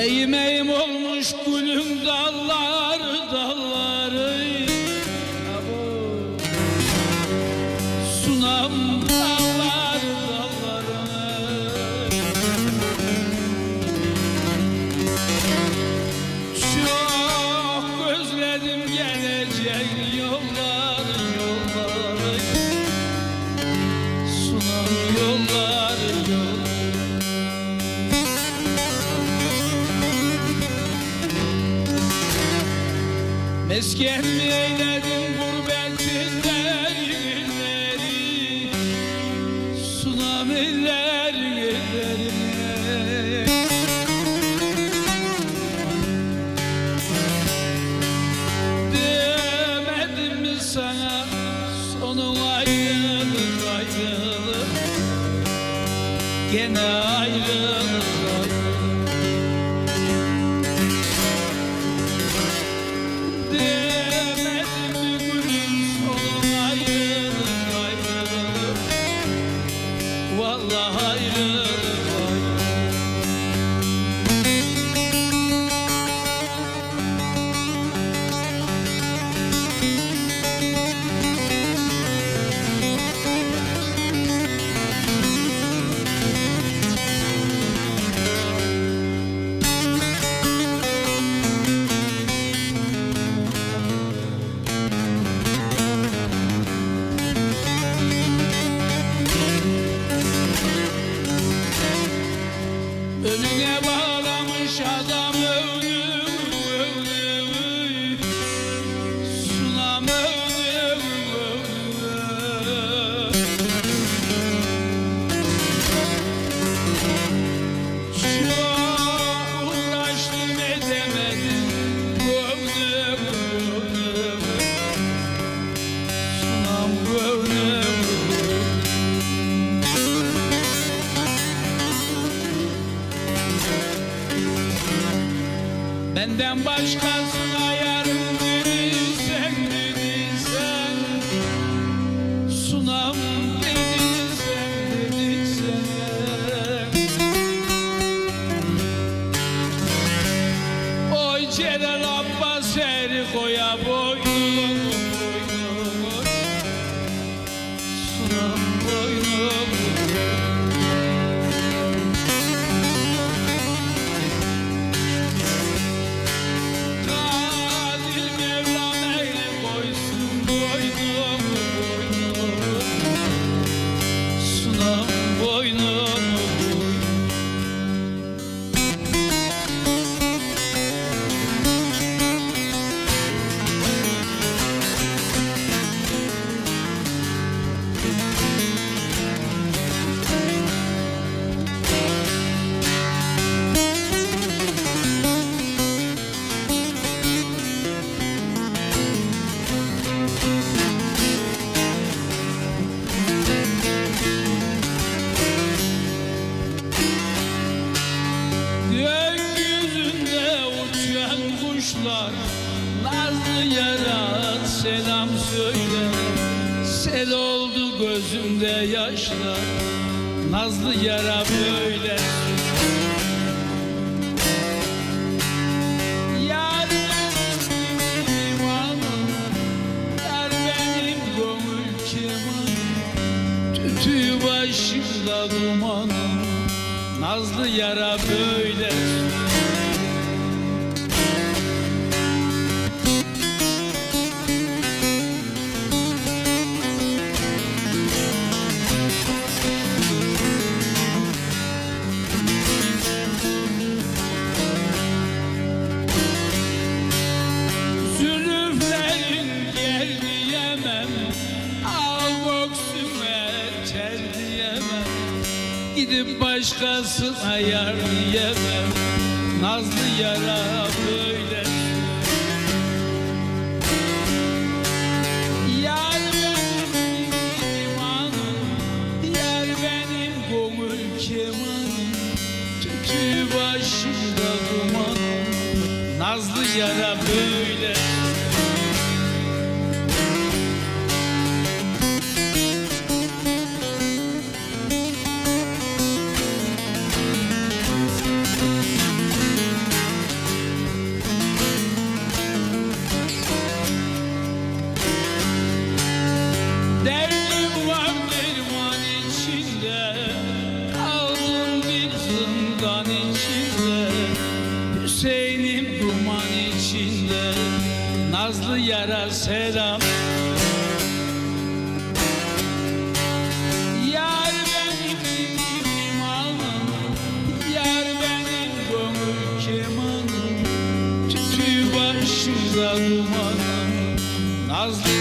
Solmuş gülün dalları. Dalları. Sunam dalları dalları. Çok özledim gelecek yolları yolları. Sunam yolları Mesken mi eyledin gurbetin derinleri Sunam eller ellerine Demedim mi sana sonun ayrılık ayrılık Gene ayrılık Demedim Benden başkasına yarım dediysen dediysen Sunam dediysen dediysen Oy Celal Abbas eri koya kuşlar Nazlı yarat selam söyle. Sel oldu gözümde yaşlar. Nazlı yara böyle. Yar benim divanım Yar benim gönül kemanım. Tütü başımda dumanım. Nazlı yara böyle Gidip başkasına yar diyemem. Nazlı yara böyle. Yar benim divanım Yar benim gönül kemanım. Tütü başımda dumanım. Nazlı yara böyle içinde Nazlı yara selam. Yar benim imanım Yar benim gönül kemanım Tütü başımda dumanım Nazlı